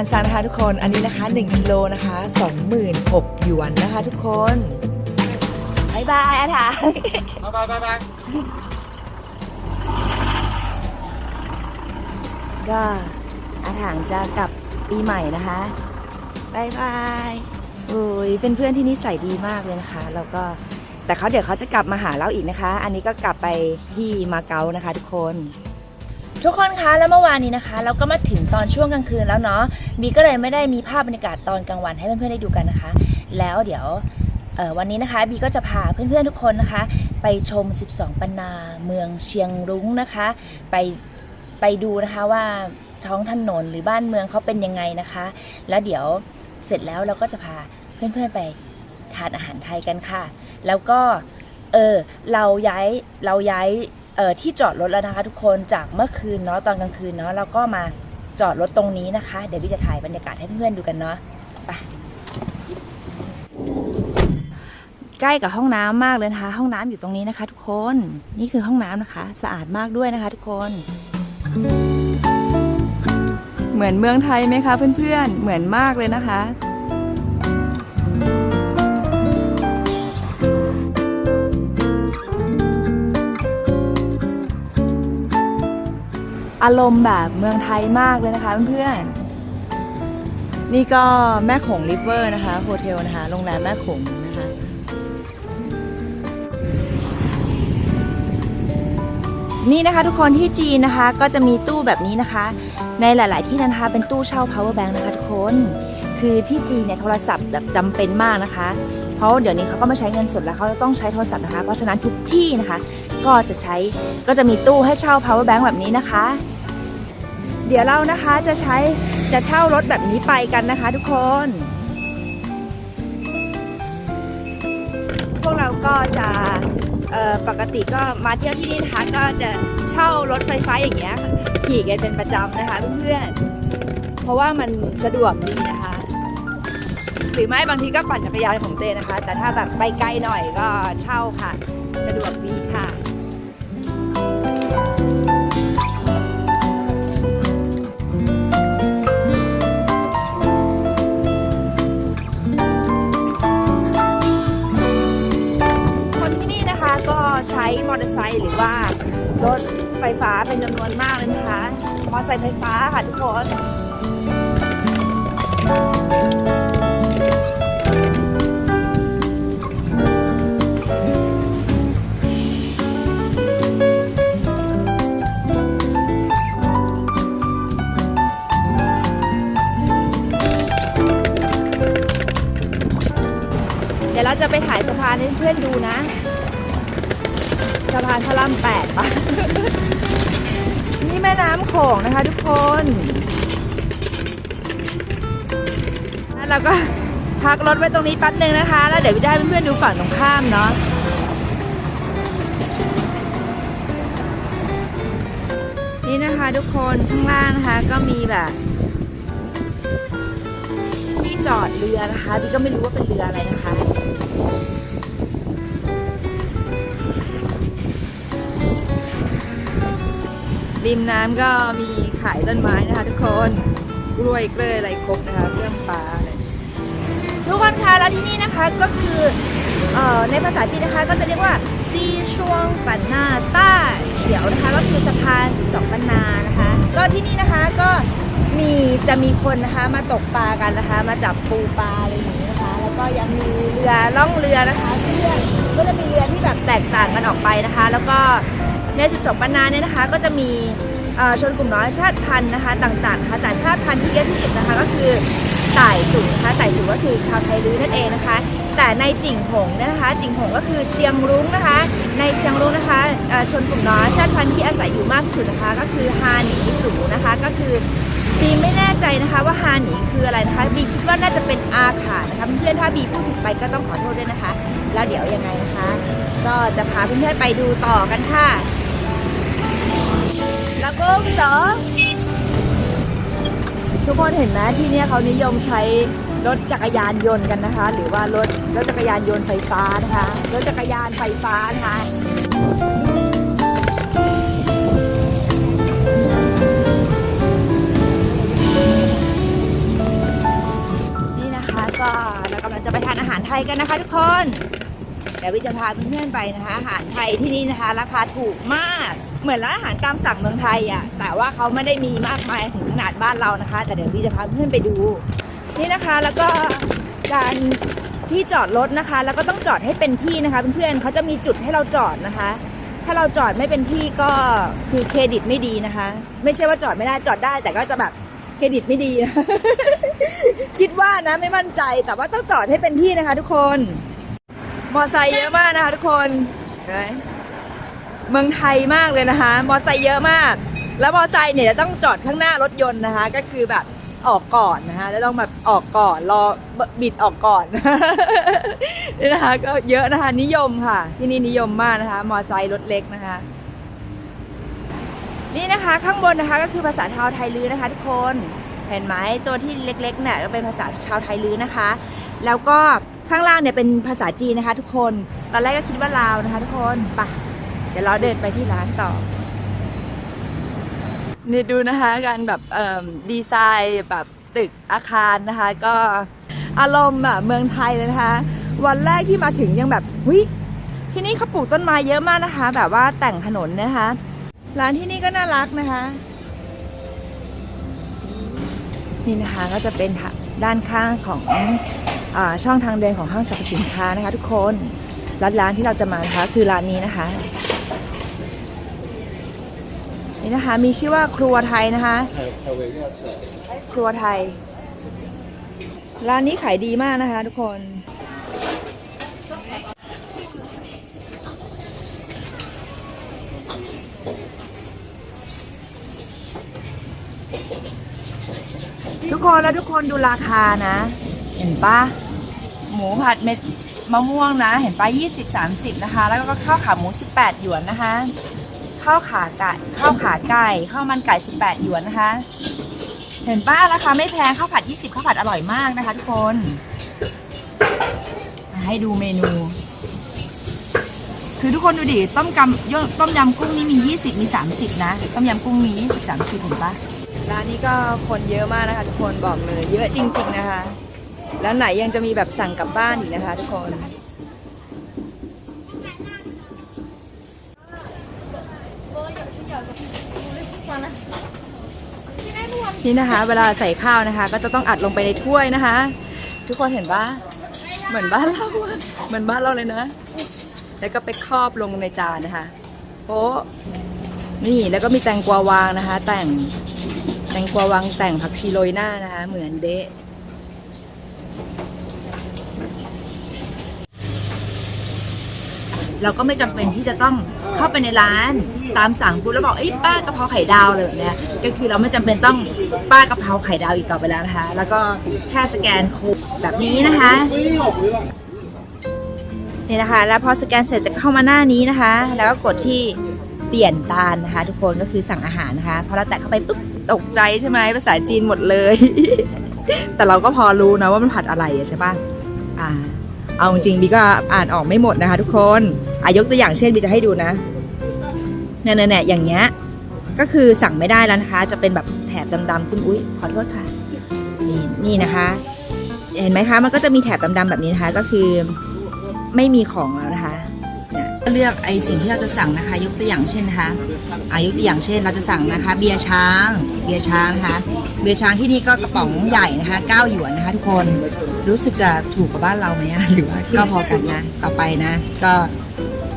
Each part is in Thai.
านซานะคะทุกคน อันนี้นะคะ 1กิโลนะคะ26,000หยวนนะคะทุกคนบายบายอาถายบาบายบายบายก็อาถางจะกลับปีใหม่นะคะบายบายโอ้ยเป็นเพื่อนที่นิสัยดีมากเลยนะคะ แล้วก็แต่เขาเดี๋ยวเขาจะกลับมาหาเราอีกนะคะ อันนี้ก็กลับไปที่มาเก๊านะคะ ทุกคน ทุกคนคะแล้วเมื่อวานนี้นะคะ เราก็มาถึงตอนช่วงกลางคืนแล้วเนาะบีก็เลยไม่ได้มีภาพบรรยากาศตอนกลางวันให้เพื่อนๆได้ดูกันนะคะ แล้วเดี๋ยววันนี้นะคะบีก็จะพาเพื่อนๆทุกคนนะคะ ไปชม 12 ปันนาเมืองเชียงรุ้งนะคะ ไปไปดูนะคะว่าท้องถนนหรือบ้านเมืองเขาเป็นยังไงนะคะ แล้วเดี๋ยวเสร็จแล้วเราก็จะพาเพื่อนๆไปทานอาหารไทยกันค่ะ แล้วก็เออเราย้ายเราย้าย ที่จอดรถแล้วนะคะทุกคนจากเมื่อคืนเนาะตอนกลางคืนเนาะเราก็มาจอดรถตรงนี้นะคะ เดี๋ยวพี่จะถ่ายบรรยากาศให้เพื่อนๆดูกันเนาะไปใกล้กับห้องน้ำมากเลยนะคะ ห้องน้ำอยู่ตรงนี้นะคะ ทุกคนนี่คือห้องน้ำนะคะ สะอาดมากด้วยนะคะ ทุกคน เหมือนเมืองไทยไหมคะเพื่อนๆเหมือนมากเลยนะคะ อารมณ์แบบเมืองไทยมากเลยนะคะเพื่อนๆ นี่ก็แม่โขงริเวอร์นะคะโฮเทลนะคะ โรงแรมแม่โขงนะคะนี่นะคะทุกคนที่จีนนะคะก็จะมีตู้แบบนี้นะคะ ในหลาย ๆ ที่นะคะเป็นตู้เช่า power bank นะคะทุกคน คือที่จีนเนี่ยโทรศัพท์แบบจำเป็นมากนะคะ เพราะเดี๋ยวนี้เขาก็ไม่ใช้เงินสดแล้วเขาต้องใช้โทรศัพท์นะคะ เพราะฉะนั้นทุกที่นะคะ ก็จะใช้ก็จะมีตู้ให้เช่า power bank แบบนี้นะคะ เดี๋ยวเรานะคะจะใช้จะเช่ารถแบบนี้ไปกันนะคะ ทุกคน พวกเราก็จะปกติก็มาเที่ยวที่นี่นะคะก็จะเช่ารถไฟฟ้าอย่างเงี้ยขี่กันเป็นประจำนะคะเพื่อนๆเพราะว่ามันสะดวกดีนะคะหรือไม่บางทีก็ปั่นจักรยานของเตนะคะ แต่ถ้าแบบไปไกลหน่อยก็เช่าค่ะ สะดวกดีค่ะ ใช้มอเตอร์ไซค์หรือว่ารถไฟฟ้าเป็นจำนวนมากเลยนะคะ มอเตอร์ไซค์ไฟฟ้าค่ะทุกคนเดี๋ยวเราจะไปถ่ายสะพานให้เพื่อนดูนะ สะพานพระรามแปดปะนี่แม่น้ำโขงนะคะทุกคนแล้วเราก็พักรถไว้ตรงนี้แป๊บนึงนะคะ แล้วเดี๋ยวจะให้เพื่อนๆดูฝั่งตรงข้ามเนาะนี่นะคะทุกคนข้างล่างนะคะก็มีแบบที่จอดเรือนะคะพี่ก็ไม่รู้ว่าเป็นเรืออะไรนะคะ ริมน้ำก็มีขายต้นไม้นะคะทุกคนกล้วยเกลืออะไรครบนะคะเครื่องฟ้าทุกคนคะแล้วที่นี่นะคะก็คือเอ่อในภาษาจีนนะคะก็จะเรียกว่าซีช่วงปันนาต้าเฉียวนะคะก็คือสะพาน 12 ปันนานะคะ ก็ที่นี่นะคะก็มีจะมีคนนะคะมาตกปลากันนะคะ มาจับปูปลาอะไรอย่างนี้นะคะ แล้วก็ยังมีเรือล่องเรือนะคะเพื่อนก็จะมีเรือที่แบบแตกต่างกันออกไปนะคะ แล้วก็ ใน 12 ปันนาเนี่ยนะคะก็จะมีชนกลุ่มน้อยชาติพันธุ์นะคะต่างๆนะคะแต่ชาติพันธุ์ที่เยอะที่สุดนะคะก็คือไต่สูงนะคะไต่สูงก็คือชาวไทยลื้อนั่นเองนะคะ แต่ในจิ่งหงนะคะ จิ่งหงก็คือเชียงรุ้งนะคะ ในเชียงรุ้งนะคะชนกลุ่มน้อยชาติพันธุ์ที่อาศัยอยู่มากที่สุดนะคะ ก็คือฮาหนีสูนะคะ ก็คือบีไม่แน่ใจนะคะว่าฮาหนีคืออะไรนะคะบีคิดว่าน่าจะเป็นอาขานะคะเพื่อนๆถ้าบีพูดผิดไปก็ต้องขอโทษด้วยนะคะ แล้วเดี๋ยวยังไงนะคะ ก็จะพาเพื่อนๆไปดูต่อกันค่ะ แล้วก็สองทุกคนเห็นไหมที่เนี่ยเขานิยมใช้รถจักรยานยนต์กันนะคะ หรือว่ารถรถจักรยานยนต์ไฟฟ้านะคะรถจักรยานไฟฟ้านะคะนี่นะคะก็เรากำลังจะไปทานอาหารไทยกันนะคะทุกคน เดี๋ยววิจะพาเพื่อนๆไปนะคะอาหารไทยที่นี่นะคะ ราคาถูกมาก เหมือนร้านอาหารตามสั่งเมืองไทยอะแต่ว่าเขาไม่ได้มีมากมายถึงขนาดบ้านเรานะคะ แต่เดี๋ยววิจะพาเพื่อนไปดู นี่นะคะแล้วก็การที่จอดรถนะคะ แล้วก็ต้องจอดให้เป็นที่นะคะเพื่อนๆเขาจะมีจุดให้เราจอดนะคะ ถ้าเราจอดไม่เป็นที่ก็คือเครดิตไม่ดีนะคะ ไม่ใช่ว่าจอดไม่ได้จอดได้ แต่ก็จะแบบเครดิตไม่ดี คิดว่านะไม่มั่นใจแต่ว่าต้องจอดให้เป็นที่นะคะ ทุกคน มอไซค์เยอะมากนะคะทุกคนเมืองไทยมากเลยนะคะ มอไซค์เยอะมาก แล้วมอไซค์เนี่ยจะต้องจอดข้างหน้ารถยนต์นะคะ ก็คือแบบออกก่อนนะคะแล้วต้องแบบออกก่อนรอบิดออกก่อนนี่นะคะ ก็เยอะนะคะนิยมค่ะ ที่นี่นิยมมากนะคะ มอไซค์รถเล็กนะคะ นี่นะคะข้างบนนะคะก็คือภาษาชาวไทยลื้อนะคะทุกคนเห็นไหมตัวที่เล็กๆเนี่ยก็เป็นภาษาชาวไทยลื้อนะคะ แล้วก็ ข้างล่างเนี่ยเป็นภาษาจีนนะคะ ทุกคน ตอนแรกก็คิดว่าลาวนะคะ ทุกคนไปะเดี๋ยวเราเดินไปที่ร้านต่อนี่ดูนะคะการแบบดีไซน์แบบตึกอาคารนะคะ ก็อารมณ์แบบเมืองไทยเลยนะคะ วันแรกที่มาถึงยังแบบหุยที่นี่เขาปลูกต้นไม้เยอะมากนะคะ แบบว่าแต่งถนนนะคะ ร้านที่นี่ก็น่ารักนะคะ นี่นะคะก็จะเป็นด้านข้างของ ช่องทางเดินของห้างสรรพสินค้านะคะ ทุกคนร้านร้านที่เราจะมานะคะคือร้านนี้นะคะ นี่นะคะมีชื่อว่าครัวไทยนะคะ ครัวไทย ร้านนี้ขายดีมากนะคะ ทุกคนทุกคนแล้วทุกคนดูราคานะ เห็นปะหมูผัดเม็ดมะม่วงนะ เห็นปะ20 30 นะคะ แล้วก็ข้าวขาหมู 18 หยวนนะคะข้าวขาไก่ข้าวขาไก่ข้าวมันไก่ 18 หยวนนะคะ เห็นป้าราคาไม่แพงข้าวผัด 20ข้าวผัดอร่อยมากนะคะ ทุกคนให้ดูเมนู คือทุกคนดูดิต้มกำยต้มยำกุ้งนี่มี 20 มี 30 นะ ต้มยำกุ้งมี 20 30 เห็นปะร้านนี้ก็คนเยอะมากนะคะ ทุกคนบอกเลย เยอะจริง ๆ นะคะ แล้วไหนยังจะมีแบบสั่งกลับบ้านอีกนะคะทุกคนนี่นะคะ เวลาใส่ข้าวนะคะ ก็จะต้องอัดลงไปในถ้วยนะคะ ทุกคนเห็นปะเหมือนบ้านเราเหมือนบ้านเราเลยนะ แล้วก็ไปครอบลงในจานนะคะโป๊ะนี่แล้วก็มีแตงกวาวางนะคะ แต่งแตงกวาวางแต่งผักชีโรยหน้านะคะ เหมือนเดะ เราก็ไม่จำเป็นที่จะต้องเข้าไปในร้านตามสั่งปุ๊บแล้วบอกเอ้ยป้ากะเพราไข่ดาวเลยแบบเนี้ยก็คือเราไม่จำเป็นต้องป้ากะเพราไข่ดาวอีกต่อไปแล้วนะคะ แล้วก็แค่สแกนโค้ดแบบนี้นะคะนี่นะคะ แล้วพอสแกนเสร็จจะเข้ามาหน้านี้นะคะ แล้วก็กดที่เปลี่ยนตาลนะคะ ทุกคนก็คือสั่งอาหารนะคะพอเราแตะเข้าไปปุ๊บตกใจใช่ไหมภาษาจีนหมดเลย แต่เราก็พอรู้นะว่ามันผัดอะไรใช่ปะอ่า เอาจริงๆบีก็อ่านออกไม่หมดนะคะ ทุกคนอายกตัวอย่างเช่นบีจะให้ดูนะเนี่ยเนี่ยๆๆอย่างเงี้ยก็คือสั่งไม่ได้แล้วนะคะ จะเป็นแบบแถบดำๆขึ้นอุ้ยขอโทษค่ะ นี่นี่นะคะ เห็นไหมคะ มันก็จะมีแถบดำๆแบบนี้นะคะ ก็คือไม่มีของแล้วนะคะ เลือกไอสิ่งที่เราจะสั่งนะคะ ยกตัวอย่างเช่นนะคะอายกตัวอย่างเช่นเราจะสั่งนะคะ เบียร์ช้าง เบียร์ช้างนะคะ เบียร์ช้างที่นี่ก็กระป๋องใหญ่นะคะ9หยวนนะคะทุกคนรู้สึกจะถูกกว่าบ้านเราไหมหรือว่าก็พอกันนะต่อไปนะ ก็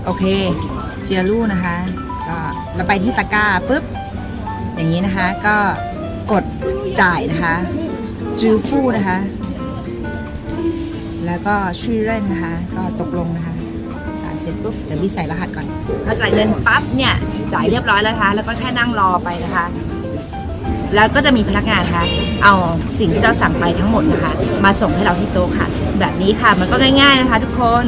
โอเคเจียรู่นะคะก็เราไปที่ตะกร้าปุ๊บอย่างนี้นะคะก็กดจ่ายนะคะจือฟู่นะคะ แล้วก็ชื่อเล่นนะคะ ก็ตกลงนะคะ เสร็จปุ๊บเดี๋ยวพี่ใส่รหัสก่อนพอจ่ายเงินปั๊บเนี่ยจ่ายเรียบร้อยแล้วนะคะ แล้วก็แค่นั่งรอไปนะคะ แล้วก็จะมีพนักงานนะคะเอาสิ่งที่เราสั่งไปทั้งหมดนะคะ มาส่งให้เราที่โต๊ะค่ะ แบบนี้ค่ะมันก็ง่ายๆนะคะ ทุกคน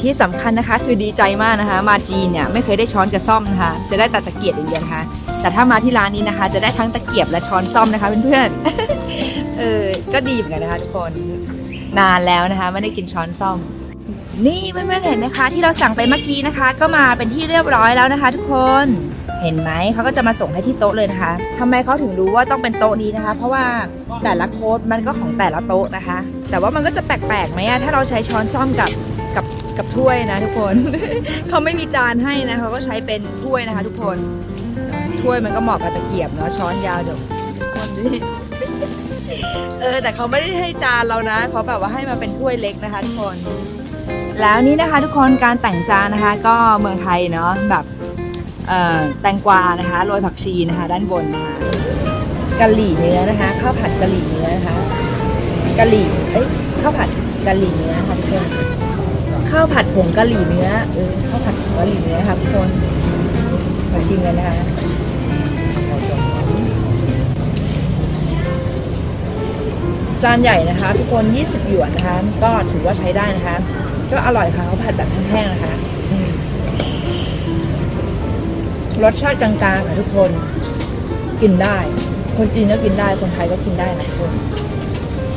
ที่สำคัญนะคะคือดีใจมากนะคะ มาจีนเนี่ยไม่เคยได้ช้อนกับซ่อมนะคะ จะได้แต่ตะเกียบอย่างเดียวนะคะ แต่ถ้ามาที่ร้านนี้นะคะ จะได้ทั้งตะเกียบและช้อนซ่อมนะคะเพื่อนๆเออก็ดีเหมือนกันนะคะ ทุกคนนานแล้วนะคะ ไม่ได้กินช้อนซ่อม นี่เพื่อนๆเห็นไหมคะที่เราสั่งไปเมื่อกี้นะคะ ก็มาเป็นที่เรียบร้อยแล้วนะคะ ทุกคนเห็นไหมเขาก็จะมาส่งให้ที่โต๊ะเลยนะคะทำไมเขาถึงรู้ว่าต้องเป็นโต๊ะนี้นะคะ เพราะว่าแต่ละโค้ดมันก็ของแต่ละโต๊ะนะคะ แต่ว่ามันก็จะแปลกๆไหมอะถ้าเราใช้ช้อนซ่อมกับกับกับถ้วยนะทุกคน เขาไม่มีจานให้นะเขาก็ใช้เป็นถ้วยนะคะ ทุกคนถ้วยมันก็เหมาะกับตะเกียบเนาะช้อนยาวเดี๋ยวคนดิเออแต่เขาไม่ได้ให้จานเรานะเขาแบบว่าให้มาเป็นถ้วยเล็กนะคะ ทุกคน แล้วนี่นะคะทุกคนการแต่งจานนะคะ ก็เมืองไทยเนาะแบบแตงกวานะคะโรยผักชีนะคะด้านบนนะคะกะหรี่เนื้อนะคะข้าวผัดกะหรี่เนื้อนะคะกะหรี่เอ้ยข้าวผัดกะหรี่เนื้อค่ะทุกคนข้าวผัดผงกะหรี่เนื้อเออข้าวผัดผงกะหรี่เนื้อค่ะทุกคนมาชิมกันนะคะจานใหญ่นะคะ ทุกคน 20 หยวนนะคะ ก็ถือว่าใช้ได้นะคะ ก็อร่อยค่ะเขาผัดแบบแห้งๆนะคะรสชาติกลางๆค่ะทุกคนกินได้ คนจีนก็กินได้คนไทยก็กินได้นะทุกคน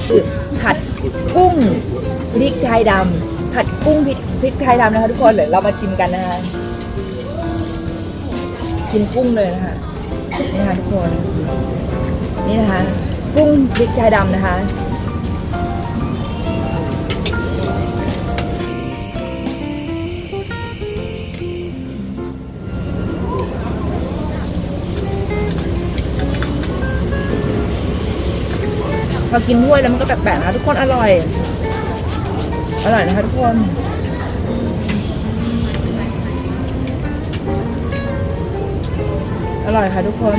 คือผัดกุ้งพริกไทยดำผัดกุ้งพริกพริกไทยดำนะคะทุกคนเดี๋ยวเรามาชิมกันนะคะชิมกุ้งเลยนะคะนี่นะคะทุกคนนี่นะคะ กุ้งพริกไทยดำนะคะ อกินด้วยแล้วมันก็แปลกๆนะทุกคนอร่อย อร่อยนะคะทุกคนอร่อยค่ะทุกคน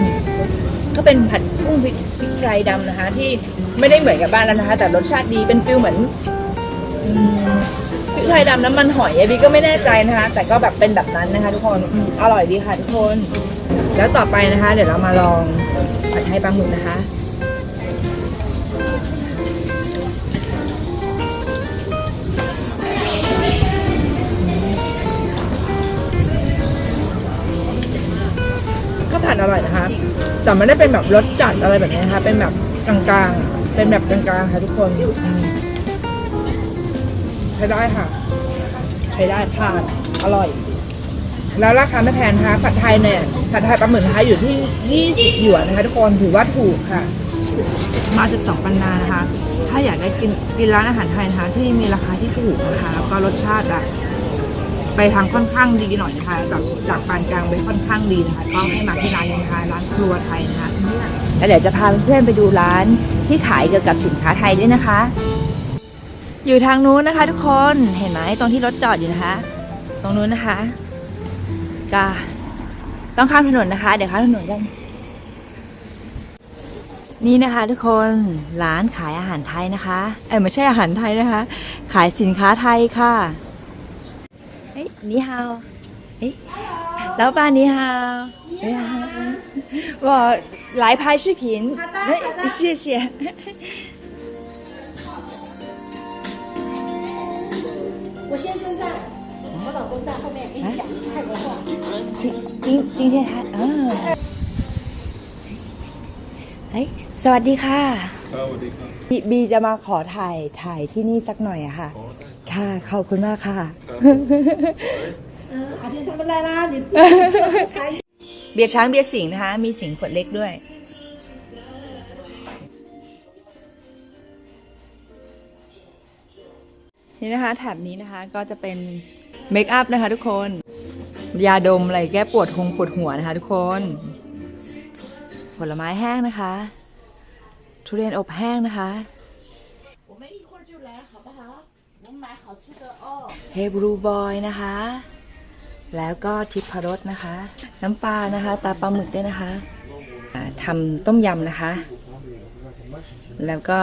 ก็เป็นผัดกุ้งพริกพริกไทยดำนะคะ ที่ไม่ได้เหมือนกับบ้านแล้วนะคะ แต่รสชาติดีเป็นฟิลเหมือนพริกไทยดำน้ำมันหอยอบีก็ไม่แน่ใจนะคะ แต่ก็แบบเป็นแบบนั้นนะคะ ทุกคนอร่อยดีค่ะทุกคน แล้วต่อไปนะคะ เดี๋ยวเรามาลองผัดไทยปลาหมึกนะคะ ร่อยนะคะแต่ไม่ได้เป็นแบบรสจัดอะไรแบบนี้นะคะ เป็นแบบกลางๆ เป็นแบบกลางๆค่ะทุกคนใช้ได้ค่ะใช้ได้ผ่านอร่อย แล้วราคาไม่แพงนะคะผัดไทยเนี่ยผัดไทยปลาหมึกนะคะอยู่ที่ 20 หยวนนะคะ ทุกคนถือว่าถูกค่ะ มา 12 ปันนานะคะ ถ้าอยากได้กินกินร้านอาหารไทยนะคะที่มีราคาที่ถูกนะคะแล้วก็รสชาติอะ ไปทางค่อนข้างดีหน่อยนะคะจากจากปานกลางไปค่อนข้างดีนะคะก็ให้มาที่ร้านนี้นะคะร้านครัวไทยนะคะแล้วเดี๋ยวจะพาเพื่อนๆไปดูร้านที่ขายเกี่ยวกับสินค้าไทยด้วยนะคะ อยู่ทางนู้นนะคะ ทุกคนเห็นไหมตรงที่รถจอดอยู่นะคะ ตรงนู้นนะคะก็ต้องข้ามถนนนะคะ เดี๋ยวข้ามถนนกันนี่นะคะทุกคนร้านขายอาหารไทยนะคะ เอ้ยไม่ใช่อาหารไทยนะคะ ขายสินค้าไทยค่ะ， 你好，哎，老板你好，你好，我来拍视频，哎，谢谢。我先生在，我老公在后面给你讲泰国话。今今今天还啊，哎，สวัสดีค่ะ ครับสวัสดีครับ บีบีจะมาขอถ่ายถ่ายที่นี่สักหน่อยอะค่ะ ค่ะ ขอบคุณมากค่ะเอาเทียนทำอะไรล่ะเดี๋ยวใช้เบียร์ช้างเบียร์สิงนะคะ มีสิงขวดเล็กด้วย นี่นะคะแถบนี้นะคะก็จะเป็นเมคอัพนะคะทุกคน ยาดมอะไรแก้ปวดหงปวดหัวนะคะทุกคน ผลไม้แห้งนะคะ ทุเรียนอบแห้งนะคะ เฮบรูบอยนะคะ แล้วก็ทิพรสนะคะ น้ำปลานะคะ ตาปลาหมึกด้วยนะคะทำต้มยำนะคะ แล้วก็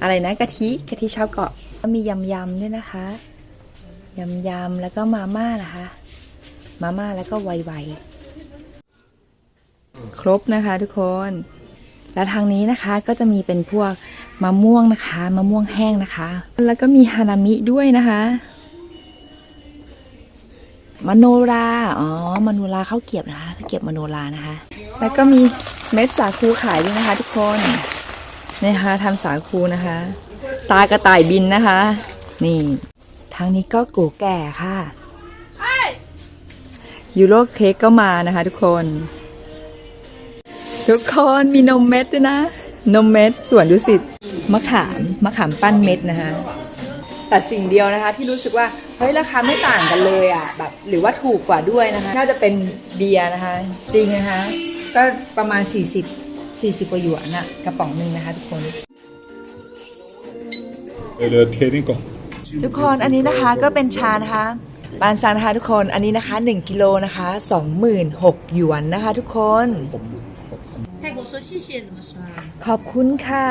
อะไรนะกะทิกะทิชาวเกาะก็มียำยำด้วยนะคะยำยำแล้วก็มาม่านะคะ มาม่าแล้วก็ไวๆครบนะคะทุกคน แล้วทางนี้นะคะก็จะมีเป็นพวกมะม่วงนะคะมะม่วงแห้งนะคะ แล้วก็มีฮานามิด้วยนะคะมโนราอ๋อมโนราข้าวเกรียบนะคะข้าวเกรียบมโนรานะคะ แล้วก็มีเม็ดสาคูขายด้วยนะคะ ทุกคนนี่นะคะทำสาคูนะคะ ตากระต่ายบินนะคะ นี่ทางนี้ก็กูแก่ค่ะยูโรเค้กก็มานะคะ ทุกคน ทุกคนมีนมเม็ดด้วยนะ นมเม็ดสวนดุสิตมะขามมะขามปั้นเม็ดนะคะแต่สิ่งเดียวนะคะที่รู้สึกว่าเฮ้ยราคาไม่ต่างกันเลยอะแบบหรือว่าถูกกว่าด้วยนะคะ น่าจะเป็นเบียร์นะคะ จริงนะคะ ก็ประมาณ 40 40กว่าหยวนอะกระป๋องหนึ่งนะคะทุกคน Et le technique. ทุกคนอันนี้นะคะก็เป็นชานะคะปานซานนะคะทุกคนอันนี้นะคะ 1กิโลนะคะ 26,000หยวนนะคะ ทุกคน 泰国说谢谢怎么说啊？ ขอบคุณค่ะ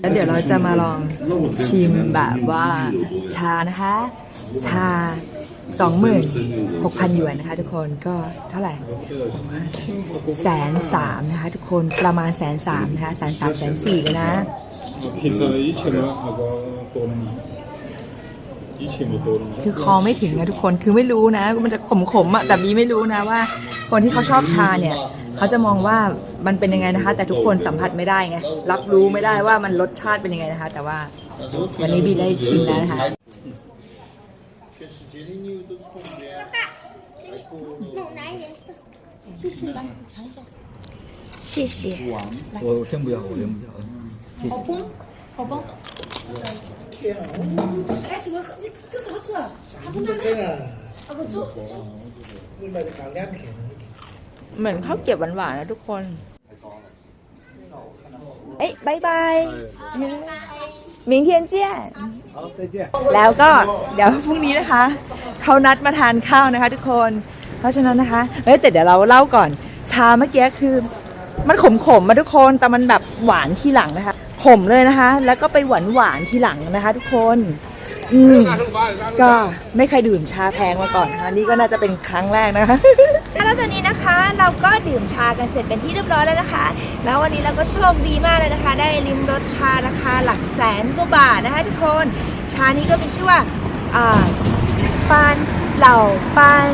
แล้วเดี๋ยวเราจะมาลองชิมแบบว่าชานะคะ ชา 26,000หยวนนะคะ ทุกคนก็เท่าไหร่แสนสามนะคะ ทุกคนประมาณแสนสามนะคะแสนสามแสนสี่เลยนะ 平常以前的那个多了嘛，以前的多了嘛。 คือคอไม่ถึงนะทุกคนคือไม่รู้นะ มันจะขมขมๆอะแต่มีไม่รู้นะว่า คนที่เขาชอบชาเนี่ย เขาจะมองว่ามันเป็นยังไงนะคะ แต่ทุกคนสัมผัสไม่ได้ไงรับรู้ไม่ได้ว่ามันรสชาติเป็นยังไงนะคะ แต่ว่าวันนี้บีได้ชิมแล้วนะคะ 弄蓝颜色。谢谢我我先不要，我先不要。 谢谢。哎，怎么喝？这什么吃？还不难看？啊不，猪猪。 เหมือนข้าวเกรี๊ยวหวานๆนะทุกคน เอ้ยบายบายมิงเทียนเจี้ยน 好，再见。 แล้วก็เดี๋ยวพรุ่งนี้นะคะ เขานัดมาทานข้าวนะคะ ทุกคน เพราะฉะนั้นนะคะเฮ้ยแต่เดี๋ยวเราเล่าก่อน ชาเมื่อกี้คือ มันขมขมๆมาทุกคนแต่มันแบบหวานที่หลังนะคะ ขมเลยนะคะ แล้วก็ไปหวานหวานที่หลังนะคะ ทุกคน อืมก็ไม่เคยดื่มชาแพงมาก่อนนะคะนี่ก็น่าจะเป็นครั้งแรกนะคะ แล้วตอนนี้นะคะเราก็ดื่มชากันเสร็จเป็นที่เรียบร้อยแล้วนะคะ แล้ววันนี้เราก็โชคดีมากเลยนะคะ ได้ริมรสชาราคาหลักแสนกว่าบาทนะคะทุกคนชานี้ก็มีชื่อว่าปานเหล่าปาน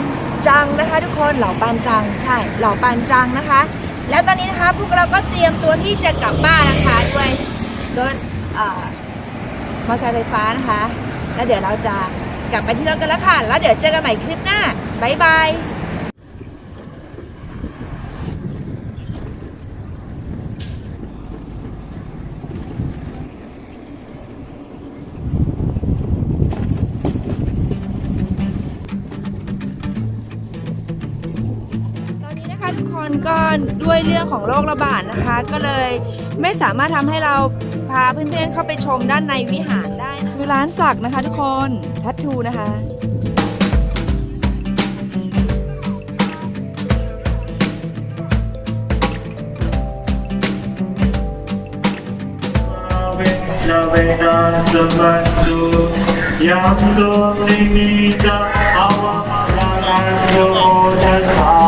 จังนะคะ ทุกคนเหล่าปานจังใช่เหล่าปานจังนะคะ แล้วตอนนี้นะคะพวกเราก็เตรียมตัวที่จะกลับบ้านนะคะด้วย รถมอเตอร์ไซค์ไฟฟ้านะคะ แล้วเดี๋ยวเราจะกลับไปที่รถกันแล้วค่ะ แล้วเดี๋ยวเจอกันใหม่คลิปหน้าบ๊ายบายตอนนี้นะคะทุกคนก็ด้วยเรื่องของโรคระบาดนะคะ ก็เลยไม่สามารถทำให้เรา พาเพื่อนๆเข้าไปชมด้านในวิหารได้นะคือร้านสักนะคะทุกคนทัตทูนะคะ Navegan sebantu yang tu ini dah awak dan anda sawan